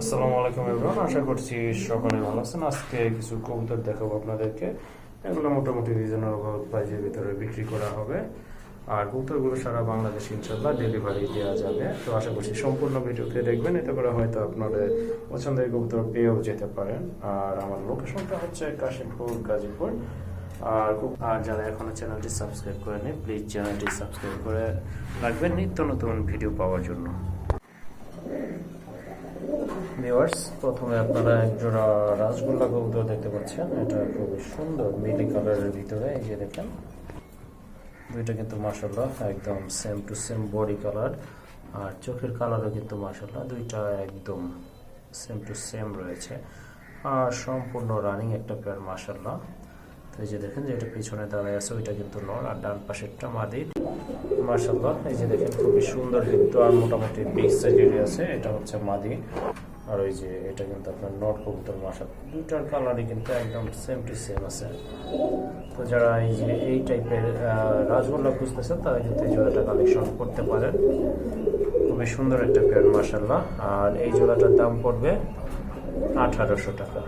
আসসালামু আলাইকুম এভরিওয়ান আশা করছি সকলে ভালো আছেন। আজকে কিছু কবুতর দেখাবো আপনাদেরকে। এগুলো মোটামুটি রিজনেবল প্রাইজের ভিতরে বিক্রি করা হবে। আর কবুতরগুলো সারা বাংলাদেশ ইনশাল্লাহ ডেলিভারি দেওয়া যাবে। তো আশা করছি সম্পূর্ণ ভিডিওতে দেখবেন, এতে করে হয়তো আপনাদের পছন্দের কবুতর পেয়েও যেতে পারেন। আর আমার লোকেশনটা হচ্ছে কাশিমপুর, গাজীপুর। আর আর যারা এখনও চ্যানেলটি সাবস্ক্রাইব করেনি প্লিজ চ্যানেলটি সাবস্ক্রাইব করে রাখবেন। নিত্য নতুন ভিডিও পাওয়ার জন্য। ভিউয়ার্স, প্রথমে আপনারা এক জোড়া রাসগোল্লা কবুতর দেখতে পাচ্ছেন। এটা খুবই সুন্দর, মিলি কালারের ভিতরে, এই যে দেখেন। দুইটা কিন্তু মাসাল্লাহ একদম same to same body colour আর চোখের কালারও কিন্তু মাসাল্লাহ দুইটা একদম সেম টু সেম রয়েছে। আর সম্পূর্ণ রানিং একটা পেয়ার মাসাল্লাহ তো এই যে দেখেন যেটা পিছনে দাঁড়ায় আছে, ওইটা কিন্তু নর, আর ডান পাশেরটা মাদির মাসাল্লাহ এই যে দেখেন খুবই সুন্দর কিন্তু আর মোটামুটি বিগ সাইজেরই আছে, এটা হচ্ছে মাদি। আর ওই যে এটা কিন্তু আপনার নট কবুতর মাসা দুইটার কালারই কিন্তু একদম সেম টু সেম আছে। তো যারা এই যে এই টাইপের রাজগোল্লা খুঁজতেছেন, তারা কিন্তু এই জোড়াটা কালেকশন করতে পারেন। খুবই সুন্দর একটা পেয়ার মাসাল্লাহ আর এই জোড়াটার দাম পড়বে আঠারোশো টাকা।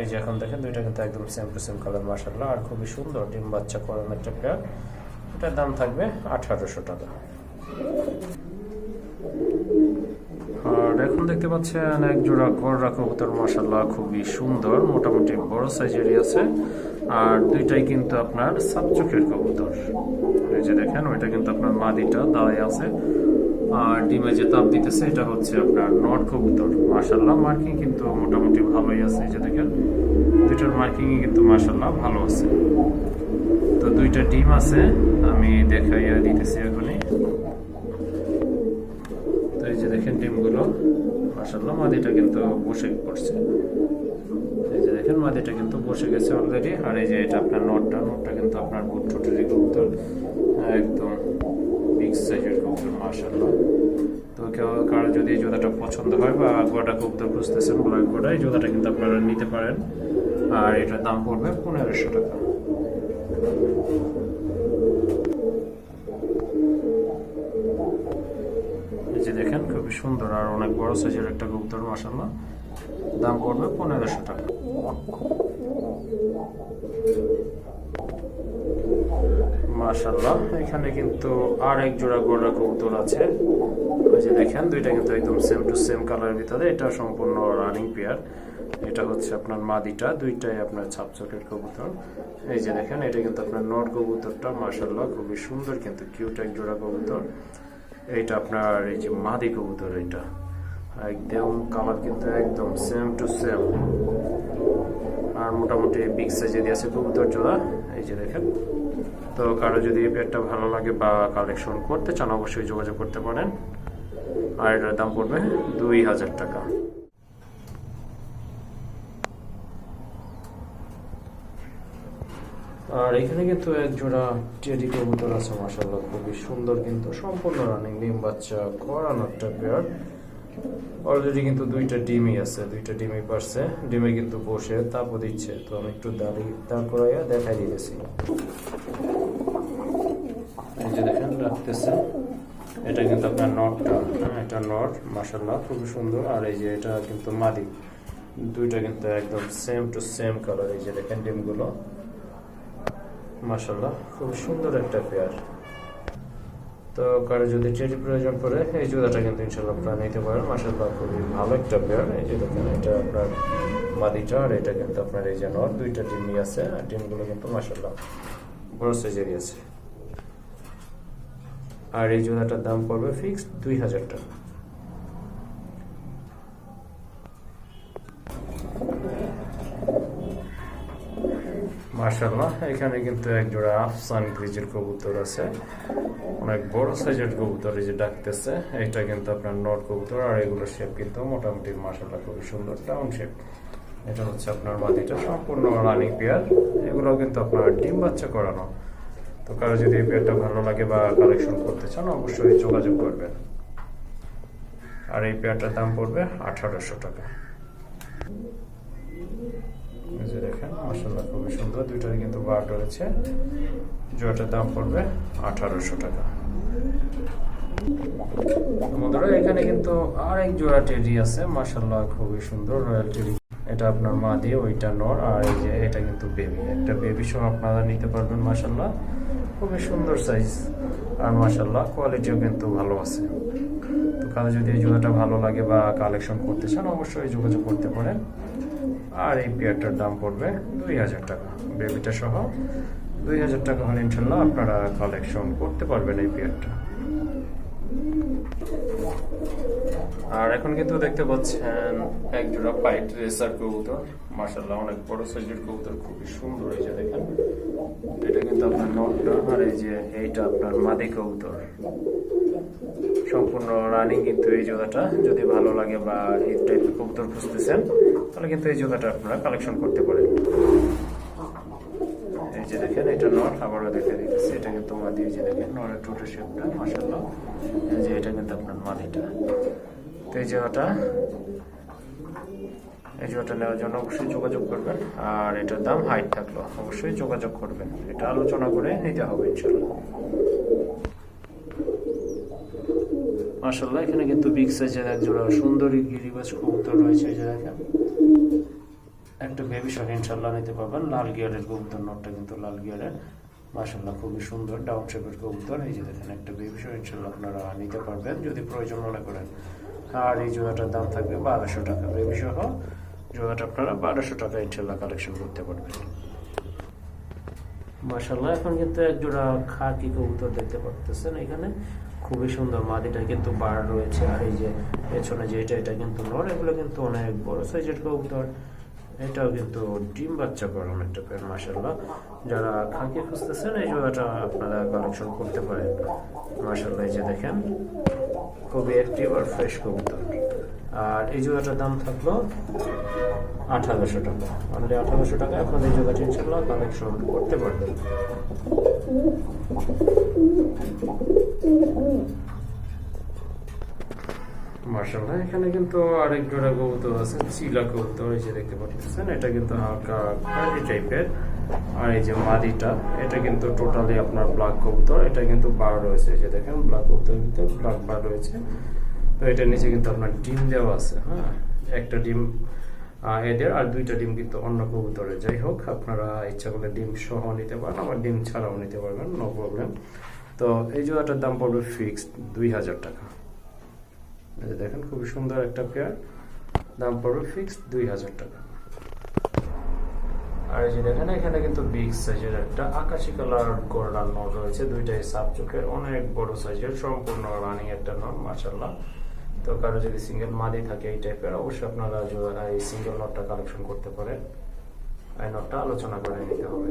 এই যে এখন দেখেন, দুইটা কিন্তু একদম সেম টু সেম কালার মাসাল্লাহ আর খুবই সুন্দর ডিম বাচ্চা করানো একটা পেয়ার এটার দাম থাকবে আঠারোশো টাকা। আর এখন দেখতে পাচ্ছেন এক জোড়া গররা কবুতর মাসাল্লাহ খুবই সুন্দর, মোটামুটি বড় সাইজেরই আছে। আর দুইটাই কিন্তু আপনার কবুতর। এই যে দেখেন, ওইটা কিন্তু আপনার মাদিটা, দাঁড়ায় আছে। আর ডিমে যে তাপ দিতেছে, এটা হচ্ছে আপনার নট কবুতর। মাসাল্লাহ মার্কিং কিন্তু মোটামুটি ভালোই আছে। এই যে দেখেন, দুইটার মার্কিং কিন্তু মাসাল্লাহ ভালো আছে। তো দুইটা ডিম আছে, আমি দেখাইয়া দিতেছি এখনই তো এই যে দেখেন ডিমগুলো মাসাল্লাহ মাদিটা কিন্তু বসে পড়ছে। এই যে দেখেন মাদিটা কিন্তু বসে গেছে অলরেডি আর এই যে এটা আপনার নটটা নটটা কিন্তু আপনার বুট ঠোঁটেরই কবুতর। একদম বিগ সাইজের কবুতর মাসাল্লাহ তো কেউ কারও যদি এই জোড়াটা পছন্দ হয় বা গোটা কবুতর খুঁজতেছেন ব্ল্যাক গোটা এই জোড়াটা কিন্তু আপনারা নিতে পারেন। আর এটার দাম পড়বে পনেরোশো টাকা। খুবই সুন্দর আর অনেক বড় সাইজের একটা কবুতর মাসাল্লাহ দাম পড়বে পনেরোশো টাকা। মাশাল্লাহ এখানে কিন্তু আর এক জোড়া গোড়া কবুতর আছে। ওই যে দেখেন, দুইটা কিন্তু একদম সেম টু সেম কালারের ভিতরে। এটা সম্পূর্ণ রানিং পেয়ার এটা হচ্ছে আপনার মাদিটা, দুইটাই আপনার ছাপচকের কবুতর। এই যে দেখেন, এটা কিন্তু আপনার নট কবুতরটা মাশাল্লাহ খুবই সুন্দর কিন্তু কিউট এক জোড়া কবুতর। এইটা আপনার এই যে মাদি কবুতর এটা একদম কালার কিন্তু একদম সেম টু সেম আর মোটামুটি বিগ সাইজে দিয়ে আছে কবুতর জোড়া, এই যে দেখেন। তো কারও যদি এই ভালো লাগে বা কালেকশন করতে চান, অবশ্যই যোগাযোগ করতে পারেন। আর এটার দাম পড়বে দুই হাজার টাকা। আর এখানে কিন্তু এক জোড়া টেডি কবুতর আছে মাসাল্লাহ খুবই সুন্দর কিন্তু সম্পূর্ণ রানিং ডিম বাচ্চা করানো একটা পেয়ার অলরেডি কিন্তু দুইটা ডিমই আছে, দুইটা ডিমই পারছে, ডিমে কিন্তু বসে তাপও দিচ্ছে। তো আমি একটু দাঁড়িয়ে দাঁড় করাইয়া দেখাই যে দেখেন, রাখতেছে। এটা কিন্তু আপনার নটটা হ্যাঁ এটা নট মাসাল্লাহ খুবই সুন্দর। আর এই যে এটা কিন্তু মাদি। দুইটা কিন্তু একদম সেম টু সেম কালার এই যে দেখেন ডিমগুলো। মাসাল্লাহ খুব সুন্দর একটা পেয়ার তো কারও যদি চেরি প্রয়োজন পড়ে, এই জুতাটা কিন্তু ইনশাল্লাহ আপনারা নিতে পারেন। মাসাল্লাহ খুবই ভালো একটা পেয়ার এই যে দেখেন, এটা আপনার মাদিটা আর এটা কিন্তু আপনার এই যে নর, দুইটা ডিমই আছে। আর ডিমগুলো কিন্তু মাসাল্লাহ বড় সাইজেরই আছে। আর এই জুতাটার দাম পড়বে ফিক্সড দুই হাজার টাকা। মার্শাল্লাহ এখানে কিন্তু এক জোড়া আফসান গ্রিজের কবুতর আছে। অনেক বড় সাইজের কবুতর এই যে ডাকতেছে, এটা কিন্তু আপনার নট কবুতর আর এগুলোর শেপ কিন্তু মোটামুটি মার্শাল্লাহ খুবই সুন্দর টাউন শেপ এটা হচ্ছে আপনার মাদিটা সম্পূর্ণ রানিং পেয়ার এগুলো কিন্তু আপনার ডিম বাচ্চা করানো। তো কারও যদি এই পেয়ারটা ভালো লাগে বা কালেকশন করতে চান, অবশ্যই যোগাযোগ করবেন। আর এই পেয়ারটার দাম পড়বে আঠারোশো টাকা। যে দেখেন মাসাল্লাহ খুবই সুন্দর। দুইটারই কিন্তু বার রয়েছে। জোয়াটার দাম পড়বে আঠারোশো টাকা। এখানে কিন্তু আরেক জোড়া টেডি আছে। মাশাল্লাহ খুবই সুন্দর, রয়্যাল টেডি। এটা আপনার মা দিয়ে, ওইটা নর, আর এই যে এটা কিন্তু বেবি। একটা বেবি সহ আপনারা নিতে পারবেন মাশাল্লাহ খুবই সুন্দর সাইজ, আর মাশাল্লাহ কোয়ালিটিও কিন্তু ভালো আছে। তো কারও যদি এই জোড়াটা ভালো লাগে বা কালেকশন করতে চান, অবশ্যই যোগাযোগ করতে পারেন। আর এই পেয়ারটার দাম পড়বে দুই হাজার টাকা। বেবিটা সহ দুই হাজার টাকা হলে ইনশাল্লাহ আপনারা কালেকশন করতে পারবেন এই পেয়ারটা আর এখন কিন্তু দেখতে পাচ্ছেন এক জোড়া পাইট রেসার কবুতর। মার্শাল্লাহ অনেক বড় সাইজের কবুতর, খুবই সুন্দর এই যে দেখেন। এটা কিন্তু আপনার নটটা, আর এই যে এইটা আপনার মাদি কবুতর। সম্পূর্ণ রানিং কিন্তু এই জোড়াটা। যদি ভালো লাগে বা এই টাইপের কবুতর খুঁজতেছেন তাহলে কিন্তু এই জোড়াটা আপনারা কালেকশন করতে পারেন। এই যে দেখেন, এটা নট আবারও দেখে দিতেছি এটা কিন্তু মাদি যে দেখেন নরের টোটো শেপটা মাসাল্লাহ এই যে এটা কিন্তু আপনার মাদিটা তো এই জায়গাটা এই জোড়াটা নেওয়ার জন্য অবশ্যই যোগাযোগ করবেন। আর এটার দাম হাইট থাকল, অবশ্যই যোগাযোগ করবেন। এটা আলোচনা করে নিতে হবে ইনশাল্লাহ মাসাল্লাহ এখানে কিন্তু বিগ সাইজের এক জোড়া সুন্দরী গিরিবাজ কবুতর রয়েছে, এই দেখেন। একটা বেবি শখ ইনশাল্লাহ নিতে পারবেন। লাল গিয়ারের কবুতর, নটটা কিন্তু লাল গিয়ারের। মাসাল্লাহ খুবই সুন্দর ডাউন শেপের কবুতর। এই যে দেখেন, একটা বেবি শখ ইনশাল্লাহ আপনারা নিতে পারবেন। যদি প্রয়োজন মনে করেন। আর এই জোড়াটার দাম থাকবে বারোশো টাকা। বেবি সহ জোড়াটা আপনারা বারোশো টাকা ইনশাল্লাহ কালেকশন করতে পারবেন। মাসাল্লাহ এখন কিন্তু এক জোড়া খাকি কবুতর দেখতে পারতেছেন এখানে। খুবই সুন্দর মাদিটা কিন্তু বার রয়েছে। আর এই যে পেছনে যে এটা এটা কিন্তু নর, এগুলো কিন্তু অনেক বড় সাইজের কবুতর। এটাও কিন্তু ডিম বাচ্চা করানো একটা পেন মাসাল্লাহ যারা খাকি খুঁজতেছেন, এই জোড়াটা আপনারা কালেকশন করতে পারেন। মাসাল্লাহ এই যে দেখেন, খুবই অ্যাক্টিভ আর ফ্রেশ কবুতর। আর এই জোড়াটার দাম থাকল আঠারোশো টাকা। অনলি আঠারোশো টাকা আপনাদের জোড়াটা ইনশাল্লাহ কালেকশন করতে পারবেন। মার্শাল্লাহ এখানে কিন্তু আরেক জোড়া কবুতর আছে, চিলা কবুতর, এই যে দেখতে পাচ্ছেন, এটা কিন্তু হালকা খয়েরি টাইপের আর এই যে মাদিটা, এটা কিন্তু টোটালি আপনার ব্ল্যাক কবুতর, এটা কিন্তু বার রয়েছে যে দেখেন ব্ল্যাক কবুতর কিন্তু ব্ল্যাক বার রয়েছে। তো এটা নিচে কিন্তু আপনার ডিম দেওয়া আছে হ্যাঁ একটা ডিম এদের আর দুইটা ডিম কিন্তু অন্য কবুতরে যাই হোক, আপনারা ইচ্ছা করলে ডিম সহ নিতে পারেন, আবার ডিম ছাড়াও নিতে পারবেন নো প্রবলেম তো এই জোড়াটার দাম পড়বে ফিক্সড দুই হাজার টাকা। দেখেন, খুবই সুন্দর একটা পেয়ার দাম পড়বে ফিক্সড দুই হাজার টাকা। আর এই যে দেখেন, এখানে কিন্তু বিগ সাইজের একটা আকাশি কালার গোল্ডান নট রয়েছে। দুইটাই সাপ চোখের, অনেক বড় সাইজের সম্পূর্ণ রানিং একটা নট মার্শাল্লাহ তো কারও যদি সিঙ্গেল মাদি থাকে এই টাইপের অবশ্যই আপনারা এই সিঙ্গেল নটটা কালেকশন করতে পারেন, এই নটটা আলোচনা করে নিতে হবে।